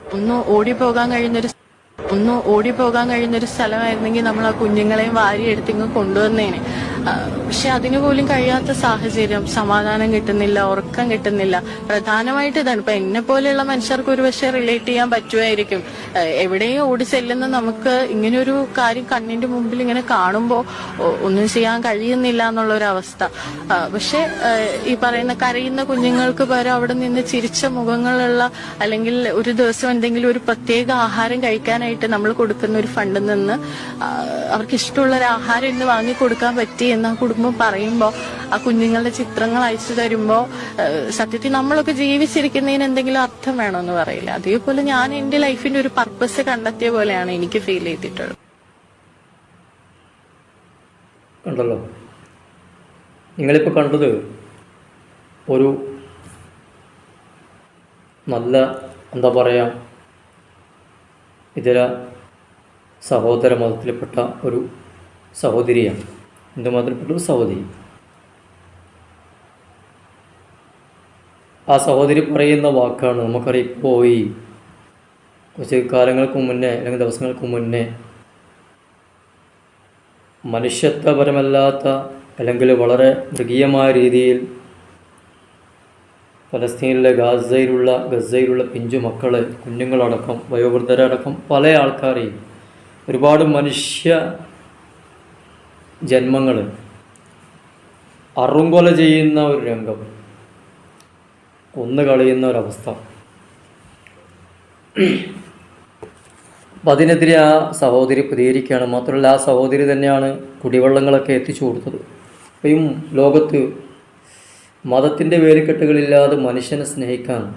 ഒന്ന് ഓടിപ്പോകാൻ കഴിയുന്നൊരു ഒന്ന് ഓടിപ്പോകാൻ കഴിയുന്നൊരു സ്ഥലമായിരുന്നെങ്കിൽ നമ്മൾ ആ കുഞ്ഞുങ്ങളെയും വാരിയെടുത്തിങ്ങ് കൊണ്ടുവന്നേനെ. പക്ഷെ അതിനു പോലും കഴിയാത്ത സാഹചര്യം. സമാധാനം കിട്ടുന്നില്ല ഉറക്കം കിട്ടുന്നില്ല. പ്രധാനമായിട്ട് ഇതാണ്. ഇപ്പൊ എന്നെ പോലെയുള്ള മനുഷ്യർക്ക് ഒരു പക്ഷെ റിലേറ്റ് ചെയ്യാൻ പറ്റുമായിരിക്കും. എവിടെയും ഓടി ചെല്ലുന്ന നമുക്ക് ഇങ്ങനൊരു കാര്യം കണ്ണിന്റെ മുമ്പിൽ ഇങ്ങനെ കാണുമ്പോൾ ഒന്നും ചെയ്യാൻ കഴിയുന്നില്ല എന്നുള്ള ഒരു അവസ്ഥ പക്ഷെ ഈ പറയുന്ന കരയുന്ന കുഞ്ഞുങ്ങൾക്ക് പകരം അവിടെ നിന്ന് ചിരിച്ച മുഖങ്ങളുള്ള അല്ലെങ്കിൽ ഒരു ദിവസം എന്തെങ്കിലും ഒരു പ്രത്യേക ആഹാരം കഴിക്കാനായിട്ട് നമ്മൾ കൊടുക്കുന്ന ഒരു ഫണ്ടിൽ നിന്ന് അവർക്ക് ഇഷ്ടമുള്ള ഒരു ആഹാരം ഇന്ന് വാങ്ങി കൊടുക്കാൻ പറ്റി എന്ന് ആ കുടുംബം പറയുമ്പോൾ ആ കുഞ്ഞുങ്ങളുടെ ചിത്രങ്ങൾ അയച്ചു തരുമ്പോൾ സത്യത്തിൽ നമ്മളൊക്കെ ജീവിച്ചിരിക്കുന്നതിന് എന്തെങ്കിലും അർത്ഥം വേണമെന്ന് പറയില്ല. അതേപോലെ ഞാൻ എന്റെ ലൈഫിന്റെ ഒരു പർപ്പസ് കണ്ടെത്തിയ പോലെയാണ് എനിക്ക് ഫീൽ ചെയ്തിട്ടുള്ളത്. കണ്ടല്ലോ. നിങ്ങളിപ്പോൾ കണ്ടത് ഒരു നല്ല എന്താ പറയുക ഇതര സഹോദര മതത്തിൽപ്പെട്ട ഒരു സഹോദരിയാണ്. ഹിന്ദു மாதிரி ഒരു സഹോദരി. ആ സഹോദരി പറയുന്ന വാക്കാണ് നമുക്കറിയാം പോയി കുറച്ച് കാലങ്ങൾക്ക് മുന്നേ അല്ലെങ്കിൽ ദിവസങ്ങൾക്ക് മുന്നേ മനുഷ്യത്വപരമല്ലാത്ത അല്ലെങ്കിൽ വളരെ മൃഗീയമായ രീതിയിൽ ഫലസ്തീനിലെ ഗാസയിലുള്ള ഗസയിലുള്ള പിഞ്ചു മക്കളെ കുഞ്ഞുങ്ങളടക്കം വയോവൃദ്ധരടക്കം പല ആൾക്കാരെയും ഒരുപാട് മനുഷ്യ ജന്മങ്ങൾ. അറുങ്കൊല ചെയ്യുന്ന ഒരു രംഗം. കൊന്നു കളയുന്ന ഒരവസ്ഥ. അപ്പം അതിനെതിരെ ആ സഹോദരി പ്രതികരിക്കുകയാണ്. മാത്രമല്ല ആ സഹോദരി തന്നെയാണ് കുടിവെള്ളങ്ങളൊക്കെ എത്തിച്ചു കൊടുത്തത്. ഇപ്പം ലോകത്ത് മതത്തിന്റെ വേലിക്കെട്ടുകളില്ലാതെ മനുഷ്യനെ സ്നേഹിക്കാൻ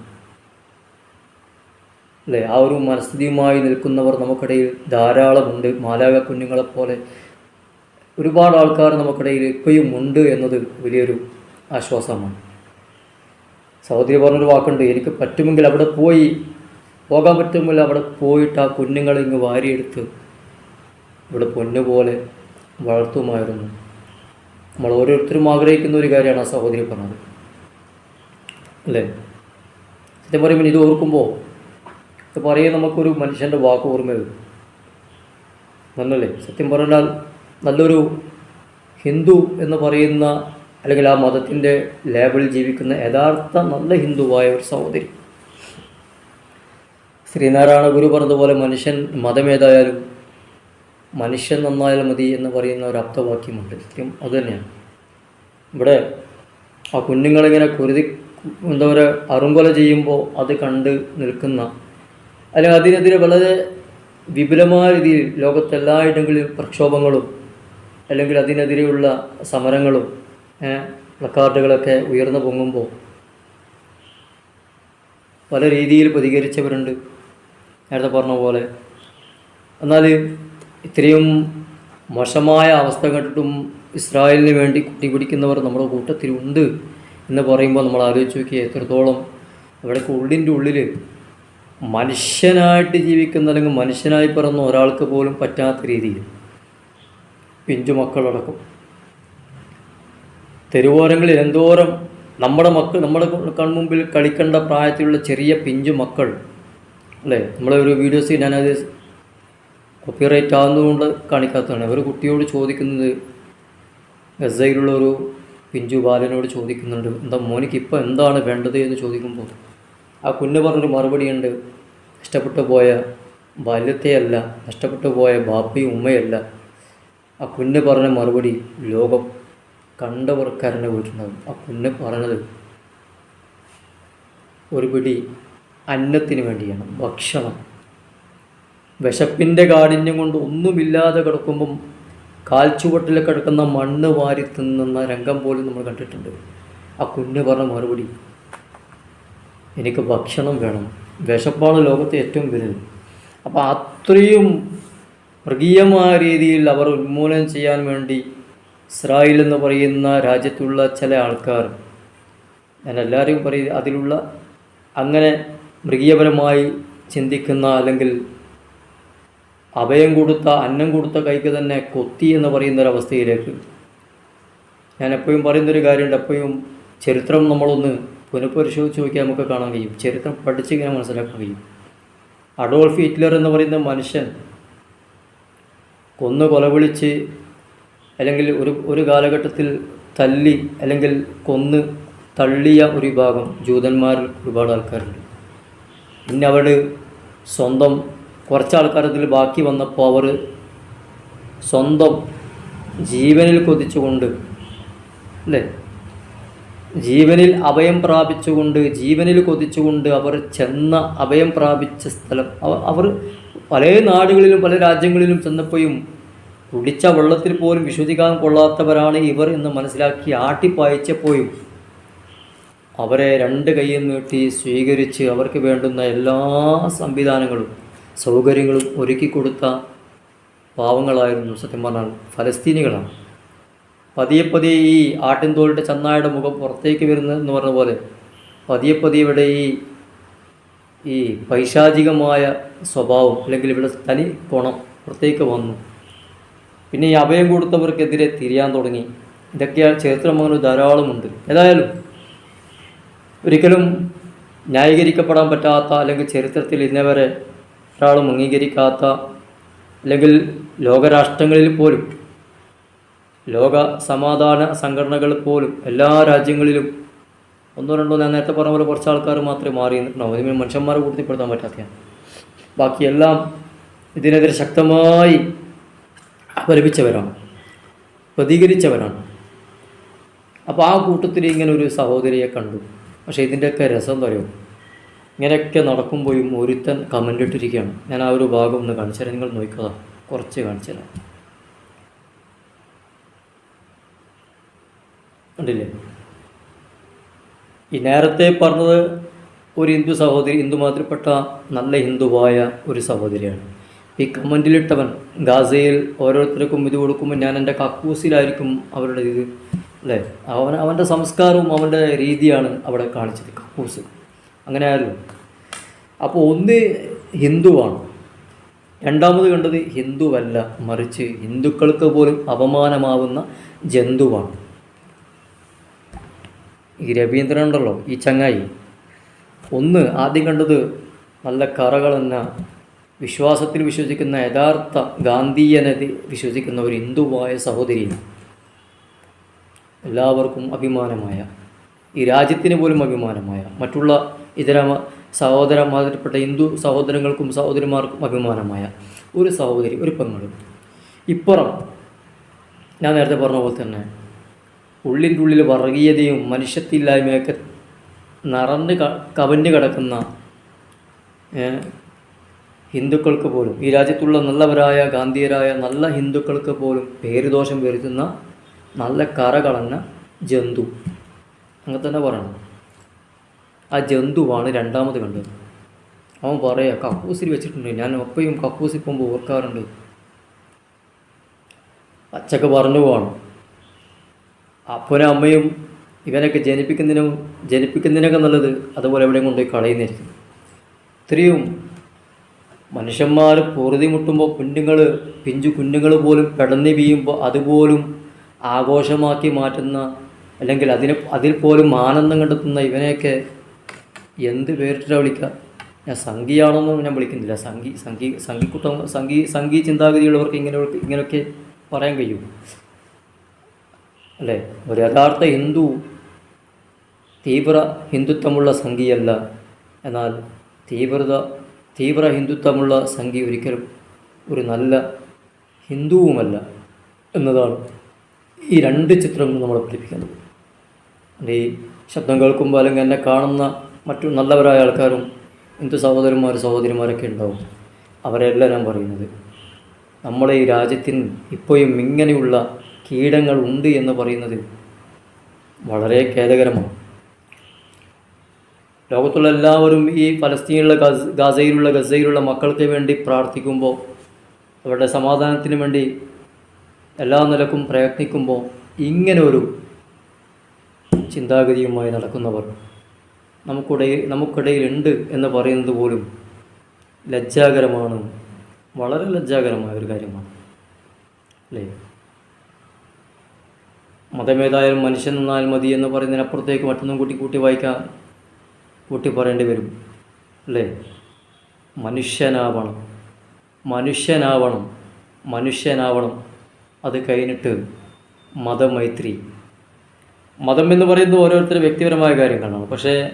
അല്ലേ? ആ ഒരു മനസ്ഥിതിയുമായി നിൽക്കുന്നവർ നമുക്കിടയിൽ ധാരാളമുണ്ട്. മാലാക കുഞ്ഞുങ്ങളെപ്പോലെ ഒരുപാട് ആൾക്കാർ നമുക്കിടയിൽ ഇപ്പോഴും ഉണ്ട് എന്നത് വലിയൊരു ആശ്വാസമാണ്. സഹോദരി പറഞ്ഞൊരു വാക്കുണ്ട് എനിക്ക് പറ്റുമെങ്കിൽ അവിടെ പോയി പോകാൻ പറ്റുമെങ്കിൽ അവിടെ പോയിട്ട് ആ കുഞ്ഞുങ്ങളെ ഇങ്ങ് വാരിയെടുത്ത് ഇവിടെ പൊന്നുപോലെ വളർത്തുമായിരുന്നു. നമ്മൾ ഓരോരുത്തരും ആഗ്രഹിക്കുന്ന ഒരു കാര്യമാണ് ആ സഹോദരി പറഞ്ഞത്. അല്ലേ? സത്യം പറയുമ്പോൾ ഇത് ഓർക്കുമ്പോൾ ഇത് പറയുക നമുക്കൊരു മനുഷ്യന്റെ വാക്ക് ഓർമ്മ വരും. നന്നല്ലേ സത്യം പറഞ്ഞാൽ നല്ലൊരു ഹിന്ദു എന്ന് പറയുന്ന അല്ലെങ്കിൽ ആ മതത്തിന്റെ ലേബിളിൽ ജീവിക്കുന്ന യഥാർത്ഥ നല്ല ഹിന്ദുവായ ഒരു സഹോദരി. ശ്രീനാരായണ ഗുരു പറഞ്ഞതുപോലെ മനുഷ്യൻ മതമേതായാലും മനുഷ്യൻ നന്നായാൽ മതി എന്ന് പറയുന്ന ഒരു അർത്ഥവാക്യമുണ്ട്. സത്യം അതുതന്നെയാണ് ഇവിടെ ആ കുഞ്ഞുങ്ങളിങ്ങനെ കുരുതി എന്താ പറയുക അറുങ്കൊല ചെയ്യുമ്പോൾ അത് കണ്ട് നിൽക്കുന്ന അല്ലെങ്കിൽ അതിനെതിരെ വളരെ വിപുലമായ രീതിയിൽ ലോകത്തെല്ലായിടങ്ങളിലും പ്രക്ഷോഭങ്ങളും അല്ലെങ്കിൽ അതിനെതിരെയുള്ള സമരങ്ങളും പ്ലക്കാർഡുകളൊക്കെ ഉയർന്നു പൊങ്ങുമ്പോൾ പല രീതിയിൽ പ്രതികരിച്ചവരുണ്ട്. നേരത്തെ പറഞ്ഞ പോലെ. എന്നാൽ ഇത്രയും മോശമായ അവസ്ഥ കണ്ടിട്ടും ഇസ്രായേലിന് വേണ്ടി കുട്ടിപിടിക്കുന്നവർ നമ്മുടെ കൂട്ടത്തിലുണ്ട് എന്ന് പറയുമ്പോൾ നമ്മൾ ആലോചിച്ച് നോക്കി എത്രത്തോളം അവിടെ ഉള്ളിന്റെ ഉള്ളിൽ മനുഷ്യനായിട്ട് ജീവിക്കുന്ന അല്ലെങ്കിൽ മനുഷ്യനായി പിറന്ന ഒരാൾക്ക് പോലും പറ്റാത്ത രീതിയിൽ പിഞ്ചു മക്കളടക്കം തെരുവോരങ്ങളിൽ എന്തോരം നമ്മുടെ മക്കൾ നമ്മുടെ കൺമുമ്പിൽ കളിക്കേണ്ട പ്രായത്തിലുള്ള ചെറിയ പിഞ്ചു മക്കൾ അല്ലേ? നമ്മളെ ഒരു വീഡിയോസ് ഞാനത് കോപ്പിറൈറ്റ് ആകുന്നതുകൊണ്ട് കാണിക്കാത്തതാണ്. ഒരു കുട്ടിയോട് ചോദിക്കുന്നത് ഗസയിലുള്ള ഒരു പിഞ്ചു ബാലനോട് ചോദിക്കുന്നുണ്ട് എന്താ മോനിക്ക് ഇപ്പോൾ എന്താണ് വേണ്ടത്? എന്ന് ചോദിക്കുമ്പോൾ ആ കുഞ്ഞു പറഞ്ഞൊരു മറുപടിയുണ്ട് ഇഷ്ടപ്പെട്ടു പോയ ബാല്യത്തെയല്ല നഷ്ടപ്പെട്ടു പോയ ബാപ്പയും ഉമ്മയല്ല ആ കുഞ്ഞ് പറഞ്ഞ മറുപടി ലോകം കണ്ടവർക്കാരനെ വിളിച്ചിട്ടുണ്ടാകും ആ കുഞ്ഞ് പറഞ്ഞത് ഒരു പിടി അന്നത്തിന് വേണ്ടിയാണ്. ഭക്ഷണം. വിശപ്പിന്റെ കാഠിന്യം കൊണ്ട് ഒന്നുമില്ലാതെ കിടക്കുമ്പം കാൽച്ചുവട്ടിൽ കിടക്കുന്ന മണ്ണ് വാരി തിന്നുന്ന രംഗം പോലും നമ്മൾ കണ്ടിട്ടുണ്ട്. ആ കുഞ്ഞ് പറഞ്ഞ മറുപടി എനിക്ക് ഭക്ഷണം വേണം. വിശപ്പാണ് ലോകത്തെ ഏറ്റവും വലുത് അപ്പോൾ അത്രയും മൃഗീയമായ രീതിയിൽ അവർ ഉന്മൂലനം ചെയ്യാൻ വേണ്ടി ഇസ്രായേൽ എന്ന് പറയുന്ന രാജ്യത്തുള്ള ചില ആൾക്കാർ. ഞാൻ എല്ലാവരും പറയും അതിലുള്ള അങ്ങനെ മൃഗീയപരമായി ചിന്തിക്കുന്ന അല്ലെങ്കിൽ അഭയം കൊടുത്ത അന്നം കൊടുത്ത കൈക്ക് തന്നെ കൊത്തി എന്ന് പറയുന്ന ഒരവസ്ഥയിലേക്ക് ഞാൻ എപ്പോഴും പറയുന്നൊരു കാര്യമുണ്ട് എപ്പോഴും ചരിത്രം നമ്മളൊന്ന് പുനഃപരിശോധിച്ച് നോക്കിയാൽ നമുക്ക് കാണാൻ കഴിയും. ചരിത്രം പഠിച്ചിങ്ങനെ മനസ്സിലാക്കാൻ കഴിയും. അഡോൾഫ് ഹിറ്റ്ലർ എന്ന് പറയുന്ന മനുഷ്യൻ കൊന്നു കൊലവിളിച്ച് അല്ലെങ്കിൽ ഒരു ഒരു കാലഘട്ടത്തിൽ തല്ലി അല്ലെങ്കിൽ കൊന്ന് തള്ളിയ ഒരു വിഭാഗം ജൂതന്മാരിൽ ഒരുപാട് ആൾക്കാരുണ്ട്. പിന്നെ അവർ സ്വന്തം കുറച്ച് ആൾക്കാരതിൽ ബാക്കി വന്നപ്പോൾ അവർ സ്വന്തം ജീവനിൽ കൊതിച്ചുകൊണ്ട് അല്ലേ? ജീവനിൽ അഭയം പ്രാപിച്ചുകൊണ്ട് ജീവനിൽ കൊതിച്ചുകൊണ്ട് അവർ ചെന്ന അഭയം പ്രാപിച്ച സ്ഥലം അവ- അവർ പല നാടുകളിലും പല രാജ്യങ്ങളിലും ചെന്നപ്പോഴും കുടിച്ച വെള്ളത്തിൽ പോലും വിശ്വസിക്കാൻ കൊള്ളാത്തവരാണ് ഇവർ എന്ന് മനസ്സിലാക്കി ആട്ടിപ്പായച്ചപ്പോഴും അവരെ രണ്ട് കൈയും നീട്ടി സ്വീകരിച്ച് അവർക്ക് വേണ്ടുന്ന എല്ലാ സംവിധാനങ്ങളും സൗകര്യങ്ങളും ഒരുക്കി കൊടുത്ത പാവങ്ങളായിരുന്നു സത്യം പറഞ്ഞാൽ ഫലസ്തീനികളാണ്. പതിയെ പതിയെ ഈ ആട്ടിൻതോലിന്റെ ചന്നായുടെ മുഖം പുറത്തേക്ക് വരുന്നതെന്ന് പറഞ്ഞ പോലെ പതിയെ പതിയെ ഇവിടെ ഈ ഈ പൈശാചികമായ സ്വഭാവം അല്ലെങ്കിൽ ഇവിടെ തനി ഗുണം പുറത്തേക്ക് വന്നു. പിന്നെ ഈ അഭയം കൊടുത്തവർക്കെതിരെ തിരിയാൻ തുടങ്ങി. ഇതൊക്കെയാണ് ചരിത്രം അങ്ങനെ ധാരാളമുണ്ട്. ഏതായാലും ഒരിക്കലും ന്യായീകരിക്കപ്പെടാൻ പറ്റാത്ത അല്ലെങ്കിൽ ചരിത്രത്തിൽ ഇന്നേവരെ ഒരാളും അംഗീകരിക്കാത്ത അല്ലെങ്കിൽ ലോകരാഷ്ട്രങ്ങളിൽ പോലും ലോക സമാധാന സംഘടനകൾ പോലും എല്ലാ രാജ്യങ്ങളിലും ഒന്നോ രണ്ടോ ഞാൻ നേരത്തെ പറഞ്ഞ പോലെ കുറച്ച് ആൾക്കാർ മാത്രമേ മാറി നിന്നിട്ടുണ്ടാവും. ഇതിന് മനുഷ്യന്മാരെ കൂട്ടിപ്പെടുത്താൻ പറ്റാത്തതാണ്. ബാക്കിയെല്ലാം ഇതിനെതിരെ ശക്തമായി അപലപിച്ചവരാണ്. പ്രതികരിച്ചവരാണ്. അപ്പോൾ ആ കൂട്ടത്തിൽ ഇങ്ങനെ ഒരു സഹോദരിയെ കണ്ടു. പക്ഷേ ഇതിന്റെയൊക്കെ രസം പറയും ഇങ്ങനെയൊക്കെ നടക്കുമ്പോഴും ഒരുത്തൻ കമന്റ് ഇട്ടിരിക്കുകയാണ്. ഞാൻ ആ ഒരു ഭാഗം ഒന്ന് കാണിച്ചു തരാം നിങ്ങൾ നോക്കുക കുറച്ച് കാണിച്ചു തരാം കണ്ടില്ലേ ഈ നേരത്തെ പറഞ്ഞത് ഒരു ഹിന്ദു സഹോദരി ഹിന്ദു മാതിരിപ്പെട്ട നല്ല ഹിന്ദുവായ ഒരു സഹോദരിയാണ്. ഈ കമന്റിലിട്ടവൻ ഗാസയിൽ ഓരോരുത്തർക്കും ഇത് കൊടുക്കുമ്പോൾ ഞാൻ എന്റെ കക്കൂസിലായിരിക്കും അവരുടെ ഇത് അല്ലേ? അവൻ അവന്റെ സംസ്കാരവും അവന്റെ രീതിയാണ് അവിടെ കാണിച്ചത് കക്കൂസ്. അങ്ങനെ ആയാലും അപ്പോൾ ഒന്ന് ഹിന്ദുവാണ്. രണ്ടാമത് കണ്ടത് ഹിന്ദുവല്ല മറിച്ച് ഹിന്ദുക്കൾക്ക് പോലും അപമാനമാവുന്ന ജന്തുവാണ്. ഈ രവീന്ദ്രൻ ഉണ്ടല്ലോ ഈ ചങ്ങായി. ഒന്ന് ആദ്യം കണ്ടത് നല്ല കറകളെന്ന വിശ്വാസത്തിൽ വിശ്വസിക്കുന്ന യഥാർത്ഥ ഗാന്ധിയനതി വിശ്വസിക്കുന്ന ഒരു ഹിന്ദുവായ സഹോദരി. എല്ലാവർക്കും അഭിമാനമായ ഈ രാജ്യത്തിന് പോലും അഭിമാനമായ മറ്റുള്ള ഇതര സഹോദര ഹിന്ദു സഹോദരങ്ങൾക്കും സഹോദരിമാർക്കും അഭിമാനമായ ഒരു സഹോദരി ഒരു പെങ്ങളും. ഇപ്പുറം ഞാൻ നേരത്തെ പറഞ്ഞ പോലെ തന്നെ ഉള്ളിന്റെ ഉള്ളിൽ വർഗീയതയും മനുഷ്യത്തില്ലായ്മയൊക്കെ നിറഞ്ഞ് കവഞ്ഞ് കിടക്കുന്ന ഹിന്ദുക്കൾക്ക് പോലും ഈ രാജ്യത്തുള്ള നല്ലവരായ ഗാന്ധിയരായ നല്ല ഹിന്ദുക്കൾക്ക് പോലും പേരുദോഷം വരുത്തുന്ന നല്ല കറ കളഞ്ഞ ജന്തു. അങ്ങനെ തന്നെ പറയണം. ആ ജന്തുവാണ് രണ്ടാമത് കണ്ടത്. അവൻ പറയുക കക്കൂസിൽ വെച്ചിട്ടുണ്ട്. ഞാൻ ഒപ്പയും കക്കൂസിൽ പോകുമ്പോൾ ഓർക്കാറുണ്ട്. അച്ചക്ക് പറഞ്ഞു പോകണം. അപ്പനും അമ്മയും ഇവനൊക്കെ ജനിപ്പിക്കുന്നതിനും ജനിപ്പിക്കുന്നതിനൊക്കെ നല്ലത് അതുപോലെ എവിടെയും കൊണ്ടുപോയി കളയുന്നിരിക്കും ഇത്രയും മനുഷ്യന്മാർ പൊറുതി മുട്ടുമ്പോൾ കുഞ്ഞുങ്ങൾ പിഞ്ചു കുഞ്ഞുങ്ങൾ പോലും പെടന്ന് വീയുമ്പോൾ അതുപോലും ആഘോഷമാക്കി മാറ്റുന്ന അല്ലെങ്കിൽ അതിന് അതിൽ പോലും ആനന്ദം കണ്ടെത്തുന്ന ഇവനെയൊക്കെ എന്ത് പേരിട്ടാണ് വിളിക്കുക? ഞാൻ സംഘിയാണെന്നും ഞാൻ വിളിക്കുന്നില്ല. സംഘി സംഘി സംഘിക്കുട്ടം സംഘി സംഘി ചിന്താഗതിയുള്ളവർക്ക് ഇങ്ങനെ ഇങ്ങനെയൊക്കെ പറയാൻ കഴിയും. അല്ലേ? ഒരു യഥാർത്ഥ ഹിന്ദു തീവ്ര ഹിന്ദുത്വമുള്ള സംഘിയല്ല. എന്നാൽ തീവ്രത തീവ്ര ഹിന്ദുത്വമുള്ള സംഘി ഒരിക്കലും ഒരു നല്ല ഹിന്ദുവുമല്ല എന്നതാണ് ഈ രണ്ട് ചിത്രങ്ങൾ നമ്മൾ പഠിപ്പിക്കുന്നത്. ഈ ശബ്ദം കേൾക്കുമ്പോൾ അല്ലെങ്കിൽ എന്നെ കാണുന്ന മറ്റു നല്ലവരായ ആൾക്കാരും ഹിന്ദു സഹോദരന്മാർ സഹോദരിമാരൊക്കെ ഉണ്ടാവും. അവരെല്ലാം ഞാൻ പറയുന്നത്. നമ്മളെ ഈ രാജ്യത്തിന് ഇപ്പോഴും ഇങ്ങനെയുള്ള കീടങ്ങൾ ഉണ്ട് എന്ന് പറയുന്നത് വളരെ ഖേദകരമാണ്. ലോകത്തുള്ള എല്ലാവരും ഈ ഫലസ്തീനിലുള്ള ഗസ് ഗാസയിലുള്ള ഗസയിലുള്ള മക്കൾക്ക് വേണ്ടി പ്രാർത്ഥിക്കുമ്പോൾ അവരുടെ സമാധാനത്തിന് വേണ്ടി എല്ലാ നിലക്കും പ്രയത്നിക്കുമ്പോൾ ഇങ്ങനെ ഒരു ചിന്താഗതിയുമായി നടക്കുന്നവർ നമുക്കിടയിൽ നമുക്കിടയിലുണ്ട് എന്ന് പറയുന്നത് പോലും ലജ്ജാകരമാണ്. വളരെ ലജ്ജാകരമായ ഒരു കാര്യമാണ്. അല്ലേ? മതമേതായാലും മനുഷ്യൻ നിന്നാൽ മതി എന്ന് പറയുന്നതിനപ്പുറത്തേക്ക് മറ്റൊന്നും കൂട്ടി കൂട്ടി വായിക്കാൻ കൂട്ടി പറയേണ്ടി വരും. അല്ലേ? മനുഷ്യനാവണം. മനുഷ്യനാവണം. മനുഷ്യനാവണം. അത് കഴിഞ്ഞിട്ട് മതമൈത്രി. മതം എന്ന് പറയുന്നത് ഓരോരുത്തരും വ്യക്തിപരമായ കാര്യങ്ങളാണ്. പക്ഷേ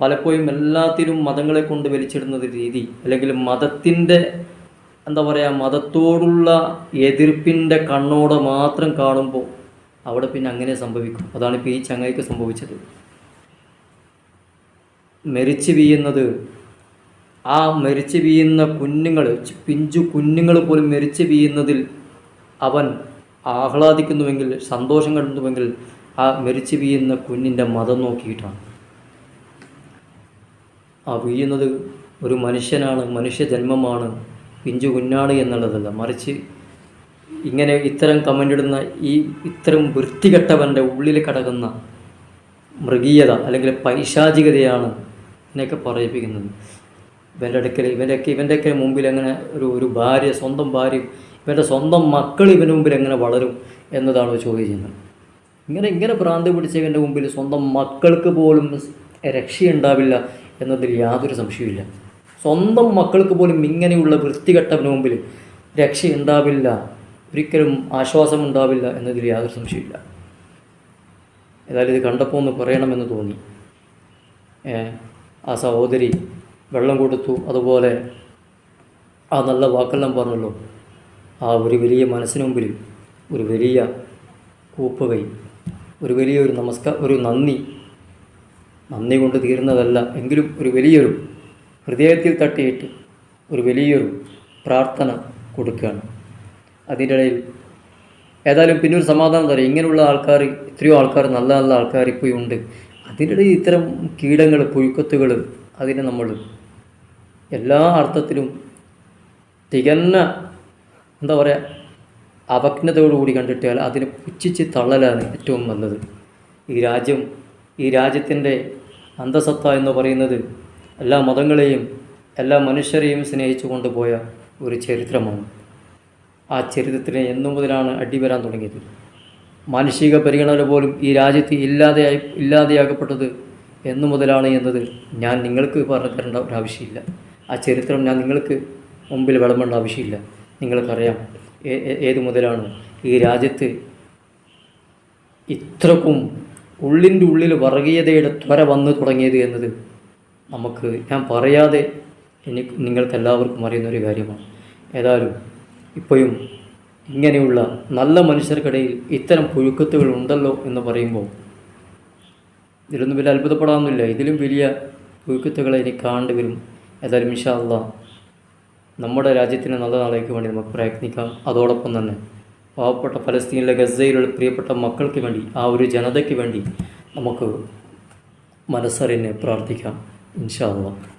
പലപ്പോഴും എല്ലാത്തിനും മതങ്ങളെ കൊണ്ട് വലിച്ചിടുന്നത് രീതി. അല്ലെങ്കിൽ മതത്തിന്റെ എന്താ പറയുക മതത്തോടുള്ള എതിർപ്പിന്റെ കണ്ണോടെ മാത്രം കാണുമ്പോൾ അവിടെ പിന്നെ അങ്ങനെ സംഭവിക്കും. അതാണ് ഇപ്പോൾ ഈ ചങ്ങായിക്ക് സംഭവിച്ചത്. മരിച്ചു വീയുന്നത് ആ മരിച്ചു വീയുന്ന കുഞ്ഞുങ്ങൾ പിഞ്ചു കുഞ്ഞുങ്ങൾ പോലും മരിച്ചു വീയുന്നതിൽ അവൻ ആഹ്ലാദിക്കുന്നുവെങ്കിൽ സന്തോഷം കണ്ടുവെങ്കിൽ ആ മരിച്ചു വീയുന്ന കുഞ്ഞിന്റെ മതം നോക്കിയിട്ടാണ്. ആ വീയുന്നത് ഒരു മനുഷ്യനാണ് മനുഷ്യജന്മമാണ് പിഞ്ചു കുഞ്ഞാണ് എന്നുള്ളതല്ല. മറിച്ച് ഇങ്ങനെ ഇത്തരം കമന്റ് ഇടുന്ന ഈ ഇത്തരം വൃത്തികെട്ടവന്റെ ഉള്ളിൽ കിടക്കുന്ന മൃഗീയത അല്ലെങ്കിൽ പൈശാചികതയാണ് ഇതിനെയൊക്കെ പറയിപ്പിക്കുന്നത്. ഇവന്റെ അടുക്കൽ ഇവന്റെയൊക്കെ ഇവന്റെയൊക്കെ മുമ്പിൽ എങ്ങനെ ഒരു ഒരു ഭാര്യ സ്വന്തം ഭാര്യ ഇവന്റെ സ്വന്തം മക്കൾ ഇവന്റെ മുമ്പിൽ എങ്ങനെ വളരും എന്നതാണ് ചോദിക്കുന്നത് ഇങ്ങനെ ഇങ്ങനെ ഭ്രാന്ത് പിടിച്ച ഇവന്റെ മുമ്പിൽ സ്വന്തം മക്കൾക്ക് പോലും രക്ഷയുണ്ടാവില്ല എന്നതിൽ യാതൊരു സംശയവുമില്ല. സ്വന്തം മക്കൾക്ക് പോലും ഇങ്ങനെയുള്ള വൃത്തികെട്ടവന് മുമ്പിൽ രക്ഷയുണ്ടാവില്ല ഒരിക്കലും ആശ്വാസമുണ്ടാവില്ല എന്നതിൽ യാതൊരു സംശയമില്ല ഏതായാലും ഇത് കണ്ടപ്പോൾ ഒന്ന് പറയണമെന്ന് തോന്നി. ആ സഹോദരി വെള്ളം കൊടുത്തു. അതുപോലെ ആ നല്ല വാക്കെല്ലാം പറഞ്ഞല്ലോ. ആ ഒരു വലിയ മനസ്സിന് മുമ്പിൽ ഒരു വലിയ കൂപ്പുകൈ ഒരു വലിയൊരു നമസ്കാര ഒരു നന്ദി. നന്ദി കൊണ്ട് തീരുന്നതല്ല എങ്കിലും ഒരു വലിയൊരു ഹൃദയത്തിൽ തട്ടിയിട്ട് ഒരു വലിയൊരു പ്രാർത്ഥന കൊടുക്കുകയാണ്. അതിന്റെ ഇടയിൽ. ഏതായാലും പിന്നെ ഒരു സമാധാനം തരാം. ഇങ്ങനെയുള്ള ആൾക്കാർ എത്രയോ ആൾക്കാർ നല്ല നല്ല ആൾക്കാർ ഇപ്പോൾ ഉണ്ട്. അതിന്റെ ഇടയിൽ ഇത്തരം കീടങ്ങൾ പുഴുക്കത്തുകൾ അതിനെ നമ്മൾ എല്ലാ അർത്ഥത്തിലും തികഞ്ഞ എന്താ പറയുക അവജ്ഞതയോടുകൂടി കണ്ടിട്ടാൽ അതിനെ പുച്ഛിച്ച് തള്ളലാണ് ഏറ്റവും നല്ലത്. ഈ രാജ്യം ഈ രാജ്യത്തിന്റെ അന്തസത്ത എന്ന് പറയുന്നത് എല്ലാ മതങ്ങളെയും എല്ലാ മനുഷ്യരെയും സ്നേഹിച്ചു കൊണ്ടുപോയ ഒരു ചരിത്രമാണ്. ആ ചരിത്രത്തിന് എന്നു മുതലാണ് അടിവരാൻ തുടങ്ങിയത്. മാനുഷിക പരിഗണന പോലും ഈ രാജ്യത്ത് ഇല്ലാതെയായി ഇല്ലാതെയാകപ്പെട്ടത് എന്നു മുതലാണ് എന്നത് ഞാൻ നിങ്ങൾക്ക് പറഞ്ഞു തരേണ്ട ഒരു ആവശ്യമില്ല. ആ ചരിത്രം ഞാൻ നിങ്ങൾക്ക് മുമ്പിൽ വിളമ്പേണ്ട ആവശ്യമില്ല. നിങ്ങൾക്കറിയാം ഏത് മുതലാണ് ഈ രാജ്യത്ത് ഇത്രക്കും ഉള്ളിന്റെ ഉള്ളിൽ വർഗീയതയുടെ ത്വര വന്നു തുടങ്ങിയത് എന്നത് നമുക്ക് ഞാൻ പറയാതെ എനിക്ക് നിങ്ങൾക്കെല്ലാവർക്കും അറിയുന്നൊരു കാര്യമാണ്. ഏതായാലും ഇപ്പോഴും ഇങ്ങനെയുള്ള നല്ല മനുഷ്യർക്കിടയിൽ ഇത്തരം പുഴുക്കത്തുകൾ ഉണ്ടല്ലോ എന്ന് പറയുമ്പോൾ ഇതിലൊന്നും വലിയ അത്ഭുതപ്പെടാമെന്നില്ല ഇതിലും വലിയ പുഴുക്കത്തുകളെ ഇനി കാണേണ്ടി വരും. ഏതായാലും ഇൻഷാ അള്ളാ നമ്മുടെ രാജ്യത്തിന് നല്ല നാളേക്ക് വേണ്ടി നമുക്ക് പ്രയത്നിക്കാം. അതോടൊപ്പം തന്നെ പാവപ്പെട്ട ഫലസ്തീനിലെ ഗസയിലുള്ള പ്രിയപ്പെട്ട മക്കൾക്ക് വേണ്ടി ആ ഒരു ജനതയ്ക്ക് വേണ്ടി നമുക്ക് മനസ്സറിഞ്ഞ് പ്രാർത്ഥിക്കാം. ഇൻഷാ അള്ളാ